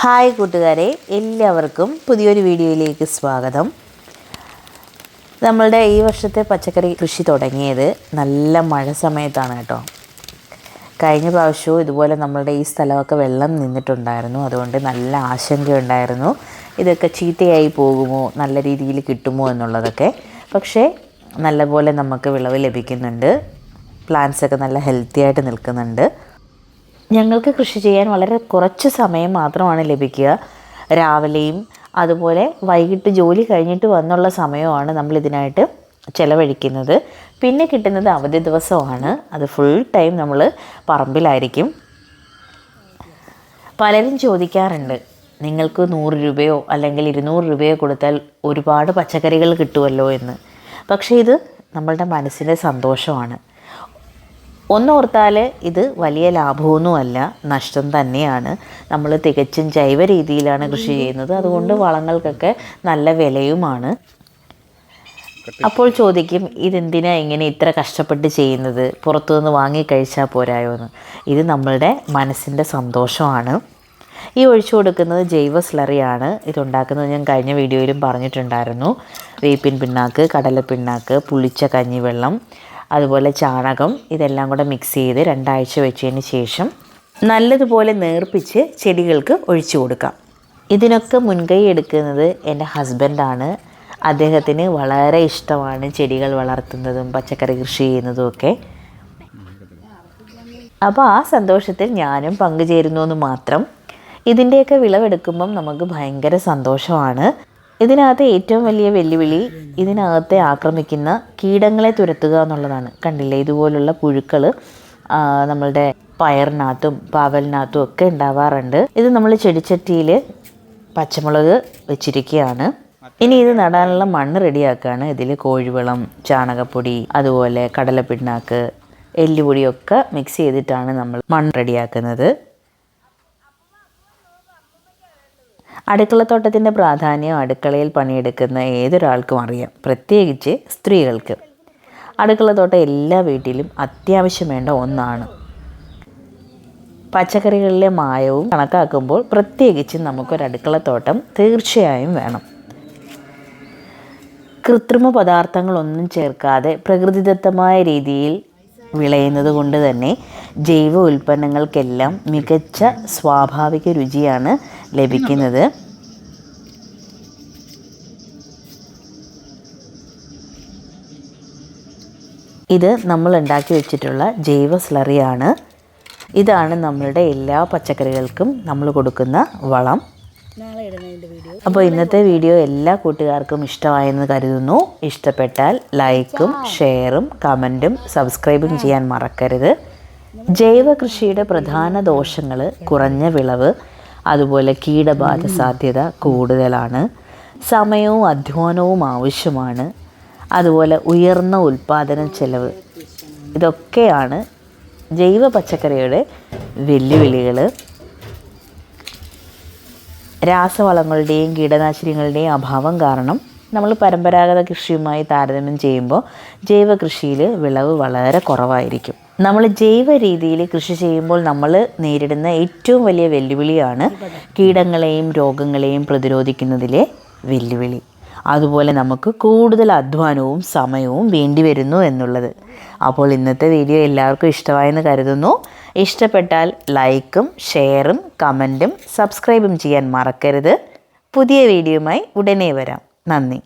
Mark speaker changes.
Speaker 1: Hi കൂട്ടുകാരെ എല്ലാവർക്കും പുതിയൊരു വീഡിയോയിലേക്ക് സ്വാഗതം. നമ്മളുടെ ഈ വർഷത്തെ പച്ചക്കറി കൃഷി തുടങ്ങിയത് നല്ല മഴ സമയത്താണ് കേട്ടോ. കഴിഞ്ഞ പ്രാവശ്യവും ഇതുപോലെ നമ്മളുടെ ഈ സ്ഥലമൊക്കെ വെള്ളം നിന്നിട്ടുണ്ടായിരുന്നു. അതുകൊണ്ട് നല്ല ആശങ്കയുണ്ടായിരുന്നു. ഇതൊക്കെ ചീത്തയായി പോകുമോ നല്ല രീതിയിൽ കിട്ടുമോ എന്നുള്ളതൊക്കെ. പക്ഷേ നല്ലപോലെ നമുക്ക് വിളവ് ലഭിക്കുന്നുണ്ട്. പ്ലാന്റ്സൊക്കെ നല്ല ഹെൽത്തി ആയിട്ട് നിൽക്കുന്നുണ്ട്. ഞങ്ങൾക്ക് കൃഷി ചെയ്യാൻ വളരെ കുറച്ച് സമയം മാത്രമാണ് ലഭിക്കുക. രാവിലെയും അതുപോലെ വൈകിട്ട് ജോലി കഴിഞ്ഞിട്ട് വന്നുള്ള സമയമാണ് നമ്മൾ ഇതിനായിട്ട് ചിലവഴിക്കുന്നത്. പിന്നെ കിട്ടുന്നത് അവധി ദിവസമാണ്. അത് ഫുൾ ടൈം നമ്മൾ പറമ്പിലായിരിക്കും. പലരും ചോദിക്കാറുണ്ട് നിങ്ങൾക്ക് നൂറ് രൂപയോ അല്ലെങ്കിൽ ഇരുന്നൂറ് രൂപയോ കൊടുത്താൽ ഒരുപാട് പച്ചക്കറികൾ കിട്ടുമല്ലോ എന്ന്? പക്ഷേ ഇത് നമ്മളുടെ മനസ്സിന്റെ സന്തോഷമാണ്. ഒന്നോർത്താൽ ഇത് വലിയ ലാഭമൊന്നുമല്ല നഷ്ടം തന്നെയാണ്. നമ്മൾ തികച്ചും ജൈവ രീതിയിലാണ് കൃഷി ചെയ്യുന്നത്. അതുകൊണ്ട് വളങ്ങൾക്കൊക്കെ നല്ല വിലയുമാണ്. അപ്പോൾ ചോദിക്കും ഇതെന്തിനാ ഇങ്ങനെ ഇത്ര കഷ്ടപ്പെട്ട് ചെയ്യുന്നത്? പുറത്തുനിന്ന് വാങ്ങിക്കഴിച്ചാൽ പോരായോ എന്ന്? ഇത് നമ്മളുടെ മനസ്സിന്റെ സന്തോഷമാണ്. ഈ ഒഴിച്ചു കൊടുക്കുന്നത് ജൈവ സ്ലറിയാണ്. ഇതുണ്ടാക്കുന്നത് ഞാൻ കഴിഞ്ഞ വീഡിയോയിലും പറഞ്ഞിട്ടുണ്ടായിരുന്നു. വേപ്പിൻ പിണ്ണാക്ക് കടല പിണ്ണാക്ക് പുളിച്ച കഞ്ഞിവെള്ളം അതുപോലെ ചാണകം ഇതെല്ലാം കൂടെ മിക്സ് ചെയ്ത് രണ്ടാഴ്ച വെച്ചതിന് ശേഷം നല്ലതുപോലെ നേർപ്പിച്ച് ചെടികൾക്ക് ഒഴിച്ചു കൊടുക്കാം. ഇതിനൊക്കെ മുൻകൈ എടുക്കുന്നത് എന്റെ ഹസ്ബൻഡാണ് അദ്ദേഹത്തിന് വളരെ ഇഷ്ടമാണ് ചെടികൾ വളർത്തുന്നതും പച്ചക്കറി കൃഷി ചെയ്യുന്നതും ഒക്കെ. അപ്പോൾ ആ സന്തോഷത്തിൽ ഞാനും പങ്കുചേരുന്നു എന്ന് മാത്രം. ഇതിന്റെയൊക്കെ വിളവെടുക്കുമ്പം നമുക്ക് ഭയങ്കര സന്തോഷമാണ്. ഇതിനകത്ത് ഏറ്റവും വലിയ വെല്ലുവിളി ഇതിനകത്തെ ആക്രമിക്കുന്ന കീടങ്ങളെ തുരത്തുക എന്നുള്ളതാണ്. കണ്ടില്ലേ? ഇതുപോലുള്ള പുഴുക്കൾ നമ്മളുടെ പയറിനകത്തും പാവലിനകത്തും ഒക്കെ ഉണ്ടാവാറുണ്ട്. ഇത് നമ്മൾ ചെടിച്ചട്ടിയിൽ പച്ചമുളക് വെച്ചിരിക്കുകയാണ്. ഇനി ഇത് നടാനുള്ള മണ്ണ് റെഡിയാക്കുകയാണ്. ഇതിൽ കോഴിവളം ചാണകപ്പൊടി അതുപോലെ കടലപ്പിണ്ണാക്ക് എല്ലുപൊടിയൊക്കെ മിക്സ് ചെയ്തിട്ടാണ് നമ്മൾ മണ്ണ് റെഡിയാക്കുന്നത്. അടുക്കളത്തോട്ടത്തിന്റെ പ്രാധാന്യം അടുക്കളയിൽ പണിയെടുക്കുന്ന ഏതൊരാൾക്കും അറിയാം. പ്രത്യേകിച്ച് സ്ത്രീകൾക്ക്. അടുക്കളത്തോട്ടം എല്ലാ വീട്ടിലും അത്യാവശ്യം വേണ്ട ഒന്നാണ്. പച്ചക്കറികളിലെ മായവും കണക്കാക്കുമ്പോൾ പ്രത്യേകിച്ച് നമുക്കൊരു അടുക്കളത്തോട്ടം തീർച്ചയായും വേണം. കൃത്രിമ പദാർത്ഥങ്ങളൊന്നും ചേർക്കാതെ പ്രകൃതിദത്തമായ രീതിയിൽ വിളയുന്നത് കൊണ്ട് തന്നെ ജൈവ ഉൽപ്പന്നങ്ങൾക്കെല്ലാം മികച്ച സ്വാഭാവിക രുചിയാണ് ലഭിക്കുന്നത്. ഇത് നമ്മൾ ഉണ്ടാക്കി വെച്ചിട്ടുള്ള ജൈവ സ്ലറിയാണ് ഇതാണ് നമ്മളുടെ എല്ലാ പച്ചക്കറികൾക്കും നമ്മൾ കൊടുക്കുന്ന വളം. അപ്പോൾ ഇന്നത്തെ വീഡിയോ എല്ലാ കൂട്ടുകാർക്കും ഇഷ്ടമായെന്ന് കരുതുന്നു. ഇഷ്ടപ്പെട്ടാൽ ലൈക്കും ഷെയറും കമന്റും സബ്സ്ക്രൈബും ചെയ്യാൻ മറക്കരുത്. ജൈവ കൃഷിയുടെ പ്രധാന ദോഷങ്ങൾ കുറഞ്ഞ വിളവ് അതുപോലെ കീടബാധ സാധ്യത കൂടുതലാണ്. സമയവും അധ്വാനവും ആവശ്യമാണ്. അതുപോലെ ഉയർന്ന ഉൽപാദന ചെലവ്. ഇതൊക്കെയാണ് ജൈവ പച്ചക്കറിയുടെ വെല്ലുവിളികൾ രാസവളങ്ങളുടെയും കീടനാശിനികളുടെയും അഭാവം കാരണം നമ്മൾ പരമ്പരാഗത കൃഷിയുമായി താരതമ്യം ചെയ്യുമ്പോൾ ജൈവ കൃഷിയിൽ വിളവ് വളരെ കുറവായിരിക്കും. നമ്മൾ ജൈവ രീതിയിൽ കൃഷി ചെയ്യുമ്പോൾ നമ്മൾ നേരിടുന്ന ഏറ്റവും വലിയ വെല്ലുവിളിയാണ് കീടങ്ങളെയും രോഗങ്ങളെയും പ്രതിരോധിക്കുന്നതിലെ വെല്ലുവിളി. അതുപോലെ നമുക്ക് കൂടുതൽ അധ്വാനവും സമയവും വേണ്ടി വരുന്നു എന്നുള്ളത്. അപ്പോൾ ഇന്നത്തെ വീഡിയോ എല്ലാവർക്കും ഇഷ്ടമായെന്ന് കരുതുന്നു. ഇഷ്ടപ്പെട്ടാൽ ലൈക്കും ഷെയറും കമന്റും സബ്സ്ക്രൈബും ചെയ്യാൻ മറക്കരുത്. പുതിയ വീഡിയോയുമായി ഉടനെ വരാം. നന്ദി.